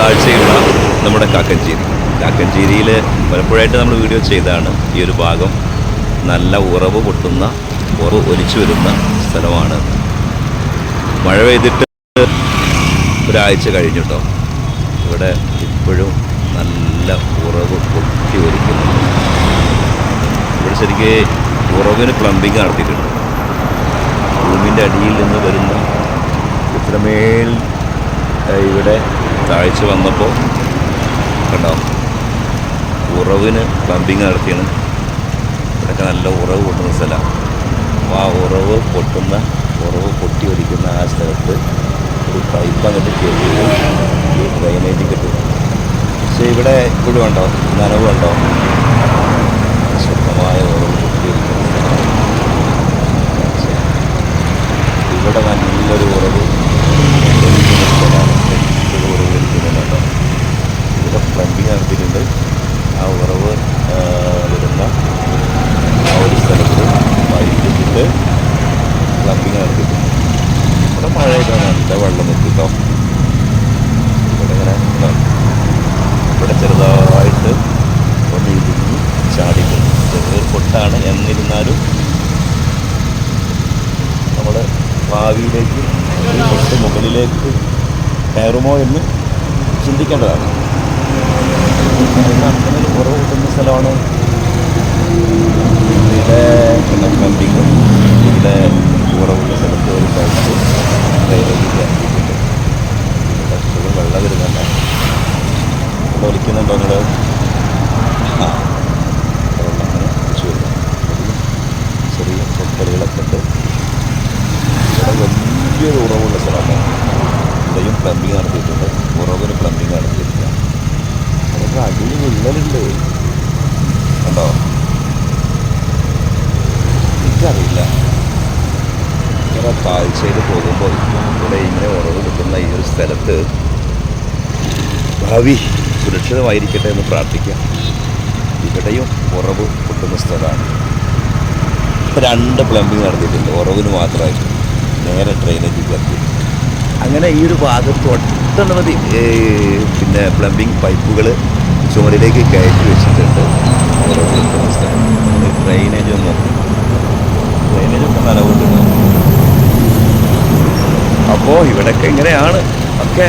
താഴ്ചയുള്ള നമ്മുടെ കാക്കഞ്ചേരി. കാക്കഞ്ചേരിയിൽ പലപ്പോഴായിട്ട് നമ്മൾ വീഡിയോ ചെയ്താണ് ഈ ഒരു ഭാഗം. നല്ല ഉറവ് പൊട്ടുന്ന ഉറവ് ഒലിച്ചു വരുന്ന സ്ഥലമാണ്. മഴ പെയ്തിട്ട് ഒരാഴ്ച കഴിഞ്ഞിട്ടോ ഇവിടെ ഇപ്പോഴും നല്ല ഉറവ് പൊട്ടി ഒലിക്കുന്നു ഇവിടെ ശരിക്ക് ഉറവിന് പ്ലംബിങ് നടത്തിയിട്ടുണ്ട്. ഭൂമിന്റെ അടിയിൽ നിന്ന് വരുന്ന ഇത്രമേൽ ഇവിടെ താഴ്ച വന്നപ്പോൾ കണ്ടോ? ഉറവിന് പ്ലംബിങ് നടത്തിയാണ്. ഇവിടെയൊക്കെ നല്ല ഉറവ് പൊട്ടുന്ന സ്ഥലമാണ് അപ്പോൾ ആ ഉറവ് പൊട്ടുന്ന ഉറവ് പൊട്ടി ഒലിക്കുന്ന ആ സ്ഥലത്ത് ഒരു പൈപ്പ് അങ്ങോട്ട് കയറ്റിയത് ഈ ഡ്രൈനേജ് കിട്ടും പക്ഷേ ഇവിടെ ഇപ്പോഴും ഉണ്ടോ? നനവുണ്ടോ ശുദ്ധമായ ഉറവ് പൊട്ടി ഒലിക്കുന്ന സ്ഥലമാണ് ഇവിടെ നല്ലൊരു ഉറവ് ഒലിക്കുന്ന സ്ഥലമാണ് എപ്പോഴും ഉറവ് ഒലിക്കുന്നുണ്ടോ പ്ലംബിങ് ആ ഉറവ് വരുന്ന ആ ഒരു സ്ഥലത്ത് വൈകിട്ടിട്ട് പ്ലംബിങ് നടത്തിയിട്ടുണ്ട് ഇവിടെ മഴയൊക്കെ നല്ല വെള്ളം ഇവിടെ ഇങ്ങനെ ഇവിടെ ചെറുതായിട്ട് ഒന്ന് ഇടിഞ്ഞ് ചാടിയിട്ടുണ്ട് ചെറിയൊരു പൊട്ടാണ് എന്നിരുന്നാലും നമ്മൾ ഭാവിയിലേക്ക് മുകളിലേക്ക് കയറുമോ എന്ന് ചിന്തിക്കേണ്ടതാണ്. ഒരു കുറവ് കിട്ടുന്ന സ്ഥലമാണ്. ഇവിടെ പ്ലംബിങ്ങും ഇവിടെ കുറവുള്ള സ്ഥലത്ത് ഒരു പൈപ്പ് ഡ്രൈനേജ് ആക്കിയിട്ടുണ്ട്. വെള്ളം വരുന്നുണ്ട്. ഒലിക്കുന്നുണ്ടോ നിങ്ങൾ ആ വെള്ളം അങ്ങനെ ഒലിച്ചു വരുന്നു ചെറിയ പൊട്ടലുകളൊക്കെ ഉണ്ട്. ഇവിടെ വലിയൊരു ഉറവുള്ള സ്ഥലമാണ്. ഇവിടെയും പ്ലംബിങ് നടത്തിയിട്ടുണ്ട്. ഉറവിന് പ്ലംബിങ് നടത്തിയിട്ടില്ല. അടിയിൽ വിള്ളലുണ്ട്. കണ്ടോ? എനിക്കറിയില്ല. ഇങ്ങനെ താഴ്ചയിൽ പോകുമ്പോൾ ഇവിടെ ഇങ്ങനെ ഉറവ് കിട്ടുന്ന ഈ ഒരു സ്ഥലത്ത് ഭാവി സുരക്ഷിതമായിരിക്കട്ടെ എന്ന് പ്രാർത്ഥിക്കാം. ഇവിടെയും ഉറവ് പൊട്ടുന്ന സ്ഥലമാണ്. രണ്ട് പ്ലംബിങ് നടത്തിയിട്ടുണ്ട് ഉറവിന് മാത്രമായിട്ട്. നേരെ ഡ്രെയിനേജ് കത്തി അങ്ങനെ ഈ ഒരു ഭാഗത്ത് ഒട്ടനവധി പിന്നെ പ്ലംബിങ് പൈപ്പുകൾ ചുമരിലേക്ക് കയറ്റി വെച്ചിട്ടുണ്ട്. ഡ്രൈനേജ് സ്ഥലം ഒന്ന്. ഡ്രൈനേജ് ഒക്കെ നിലകൊണ്ടിരുന്നു അപ്പോൾ ഇവിടെയൊക്കെ ഇങ്ങനെയാണ്. ഓക്കെ